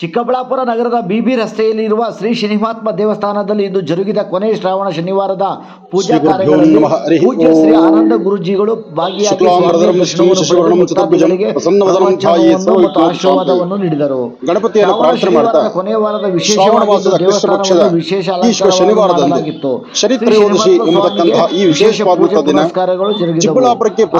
ಚಿಕ್ಕಬಳ್ಳಾಪುರ ನಗರದ ಬಿಬಿ ರಸ್ತೆಯಲ್ಲಿ ಇರುವ ಶ್ರೀ ಶನಿಮಾತ್ಮ ದೇವಸ್ಥಾನದಲ್ಲಿ ಇಂದು ಜರುಗಿದ ಕೊನೆ ಶ್ರಾವಣ ಶನಿವಾರದ ಪೂಜಾ ಕಾರ್ಯಗಳಲ್ಲಿ ಪೂಜ್ಯ ಶ್ರೀ ಆನಂದ ಗುರುಜಿಗಳು ಭಾಗಿಯಾಗಿ ಮತ್ತು ಆಶೀರ್ವಾದವನ್ನು ನೀಡಿದರು ಶನಿವಾರದ ಕೊನೆಯ ವಾರದ ದೇವಸ್ಥಾನವನ್ನು ವಿಶೇಷ ಈ ಸ್ವಾಮಿಗೆ ಪೂಜೆ ಪುನಸ್ಕಾರಗಳು ಜರುಗಿದವು. ಚಿಕ್ಕಬಳ್ಳಾಪುರದಲ್ಲಿ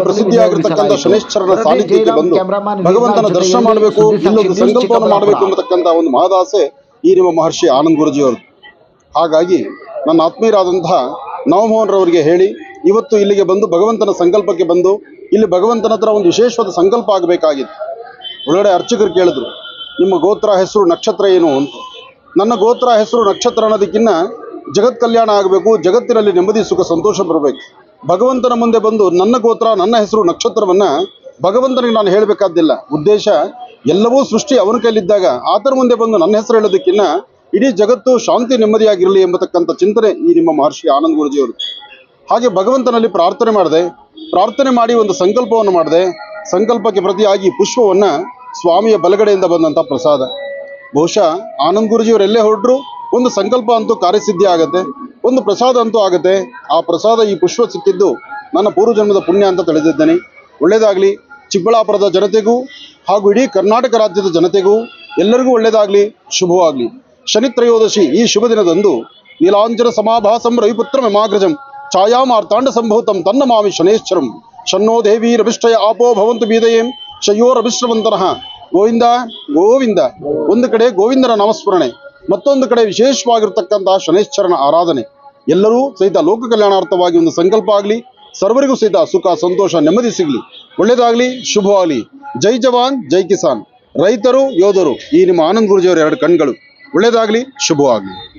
ಪ್ರಸಿದ್ಧಿಯಾಗಿರ್ತಕ್ಕಂಥ ವಿನಿಯೋಗಿಸಲಾಯಿತು. ಶನೇಶ್ವರನ ಸಾನ್ನಿಧ್ಯಕ್ಕೆ ಬಂದು ಕ್ಯಾಮರಾಮನ್ ಭಗವಂತನ ದರ್ಶನ ಮಾಡಬೇಕು ಇನ್ನೊಂದು ಸಂಕಲ್ಪವನ್ನು. ಮಾಡಬೇಕು ಎಂಬತಕ್ಕಂಥ ಒಂದು ಮಹದಾಸೆ ಈ ನಿಮ್ಮ ಮಹರ್ಷಿ ಆನಂದ್ ಗುರುಜಿಯವರು ಹಾಗಾಗಿ ನನ್ನ ಆತ್ಮೀಯರಾದಂತಹ ನವಮೋಹನ್ ರವರಿಗೆ ಹೇಳಿ ಇವತ್ತು ಇಲ್ಲಿಗೆ ಬಂದು ಭಗವಂತನ ಸಂಕಲ್ಪಕ್ಕೆ ಬಂದು ಇಲ್ಲಿ ಭಗವಂತನ ಹತ್ರ ಒಂದು ವಿಶೇಷವಾದ ಸಂಕಲ್ಪ ಆಗಬೇಕಾಗಿತ್ತು. ಒಳಗಡೆ ಅರ್ಚಕರು ಕೇಳಿದ್ರು ನಿಮ್ಮ ಗೋತ್ರ ಹೆಸರು ನಕ್ಷತ್ರ ಏನು ಅಂತ. ನನ್ನ ಗೋತ್ರ ಹೆಸರು ನಕ್ಷತ್ರ ಅನ್ನೋದಕ್ಕಿನ್ನ ಜಗತ್ ಕಲ್ಯಾಣ ಆಗಬೇಕು ಜಗತ್ತಿನಲ್ಲಿ ನೆಮ್ಮದಿ ಸುಖ ಸಂತೋಷ ಬರಬೇಕು. ಭಗವಂತನ ಮುಂದೆ ಬಂದು ನನ್ನ ಗೋತ್ರ ನನ್ನ ಹೆಸರು ನಕ್ಷತ್ರವನ್ನ ಭಗವಂತನಿಗೆ ನಾನು ಹೇಳಬೇಕಾದ್ದಿಲ್ಲ. ಉದ್ದೇಶ, ಎಲ್ಲವೂ ಸೃಷ್ಟಿ ಅವನ ಕೈಲಿದ್ದಾಗ ಆತರ ಮುಂದೆ ಬಂದು ನನ್ನ ಹೆಸರು ಹೇಳೋದಕ್ಕಿನ್ನ ಇಡೀ ಜಗತ್ತು ಶಾಂತಿ ನೆಮ್ಮದಿಯಾಗಿರಲಿ ಎಂಬತಕ್ಕಂಥ ಚಿಂತನೆ ಈ ನಿಮ್ಮ ಮಹರ್ಷಿ ಆನಂದ್ ಗುರುಜಿಯವರು. ಹಾಗೆ ಭಗವಂತನಲ್ಲಿ ಪ್ರಾರ್ಥನೆ ಮಾಡಿದೆ. ಪ್ರಾರ್ಥನೆ ಮಾಡಿ ಒಂದು ಸಂಕಲ್ಪವನ್ನು ಮಾಡಿದೆ. ಸಂಕಲ್ಪಕ್ಕೆ ಪ್ರತಿಯಾಗಿ ಪುಷ್ಪವನ್ನು ಸ್ವಾಮಿಯ ಬಲಗಡೆಯಿಂದ ಬಂದಂಥ ಪ್ರಸಾದ. ಬಹುಶಃ ಆನಂದ್ ಗುರುಜಿಯವರು ಎಲ್ಲೇ ಹೊರಟರು, ಒಂದು ಸಂಕಲ್ಪ ಅಂತೂ ಕಾರ್ಯಸಿದ್ಧಿ ಆಗತ್ತೆ, ಒಂದು ಪ್ರಸಾದ ಅಂತೂ ಆಗತ್ತೆ. ಆ ಪ್ರಸಾದ ಈ ಪುಷ್ಪ ಸಿಕ್ಕಿದ್ದು ನನ್ನ ಪೂರ್ವಜನ್ಮದ ಪುಣ್ಯ ಅಂತ ತಿಳಿದಿದ್ದೇನೆ. ಒಳ್ಳೆಯದಾಗಲಿ ಚಿಕ್ಕಬಳ್ಳಾಪುರದ ಜನತೆಗೂ ಹಾಗೂ ಇಡೀ ಕರ್ನಾಟಕ ರಾಜ್ಯದ ಜನತೆಗೂ ಎಲ್ಲರಿಗೂ ಒಳ್ಳೆಯದಾಗಲಿ, ಶುಭವಾಗಲಿ. ಶನಿ ತ್ರಯೋದಶಿ ಈ ಶುಭ ದಿನದಂದು ನೀಲಾಂಜನ ಸಮಾಭಾಸಂ ರವಿಪುತ್ರ ಮಮಾಗ್ರಜಂ ಛಾಯಾಮಾರ್ತಾಂಡ ಸಂಭೂತಂ ತನ್ನ ಮಾವಿ ಶನೇಶ್ವರಂ. ಶನ್ನೋ ದೇವಿ ರವಿಷ್ಠಯ ಆಪೋ ಭವಂತು ಬೀದಯೇಂ ಶಯ್ಯೋ ರವಿಶ್ರವಂತನಃ ಗೋವಿಂದ ಗೋವಿಂದ. ಒಂದು ಕಡೆ ಗೋವಿಂದನ ನಾಮಸ್ಮರಣೆ, ಮತ್ತೊಂದು ಕಡೆ ವಿಶೇಷವಾಗಿರ್ತಕ್ಕಂತಹ ಶನೇಶ್ವರನ ಆರಾಧನೆ. ಎಲ್ಲರೂ ಸಹಿತ ಲೋಕ ಕಲ್ಯಾಣಾರ್ಥವಾಗಿ ಒಂದು ಸಂಕಲ್ಪ ಆಗಲಿ ಸರ್ವರಿಗೂ ಸಹಿತ ಸುಖ, ಸಂತೋಷ, ನೆಮ್ಮದಿ ಸಿಗಲಿ. ಒಳ್ಳೆಯದಾಗಲಿ ಶುಭವಾಗಲಿ. ಜೈ ಜವಾನ್, ಜೈ ಕಿಸಾನ್. ರೈತರು, ಯೋಧರು, ಈ ನಿಮ್ಮ ಆನಂದ್ ಗುರುಜಿಯವರ ಎರಡು ಕಣ್ಗಳು. ಒಳ್ಳೆಯದಾಗಲಿ ಶುಭವಾಗಲಿ.